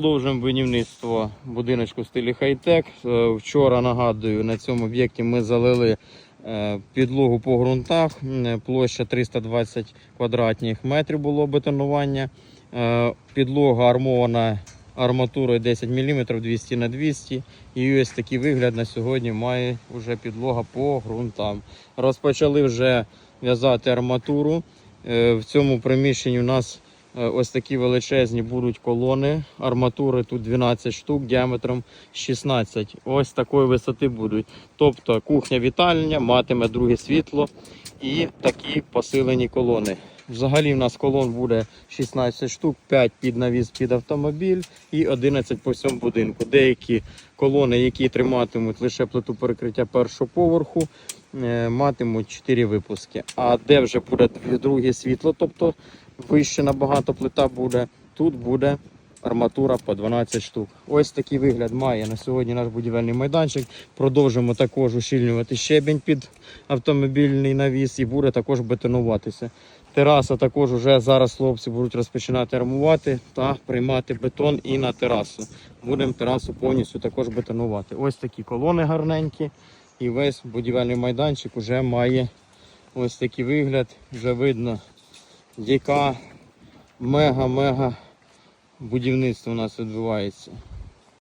Продовжуємо будівництво будиночку в стилі хай-тек. Е, Вчора нагадую, на цьому об'єкті ми залили е, підлогу по ґрунтах. Площа 320 квадратних метрів було бетонування. Е, Підлога армована арматурою 10 мм 200 на 200 І ось такий вигляд на сьогодні має вже підлога по ґрунтам. Розпочали вже в'язати арматуру. В цьому приміщенні у нас Ось такі величезні будуть колони. Арматури тут 12 штук діаметром 16. Ось такої висоти будуть. Тобто кухня вітальня матиме друге світло і такі посилені колони. Взагалі в нас колон буде 16 штук, 5 під навіс під автомобіль і 11 по всьому будинку. Деякі колони, які триматимуть лише плиту перекриття першого поверху, е, матимуть 4 випуски. А де вже буде друге світло, тобто вище набагато плита буде. Тут буде арматура по 12 штук. Ось такий вигляд має на сьогодні наш будівельний майданчик. Продовжимо також ущільнювати щебінь під автомобільний навіс і буде також бетонуватися. Тераса також вже зараз хлопці будуть розпочинати армувати та приймати бетон і на терасу. Будемо терасу повністю також бетонувати. Ось такі колони гарненькі. І весь будівельний майданчик вже має ось такий вигляд. Вже видно яка мега-мега будівництво у нас відбувається.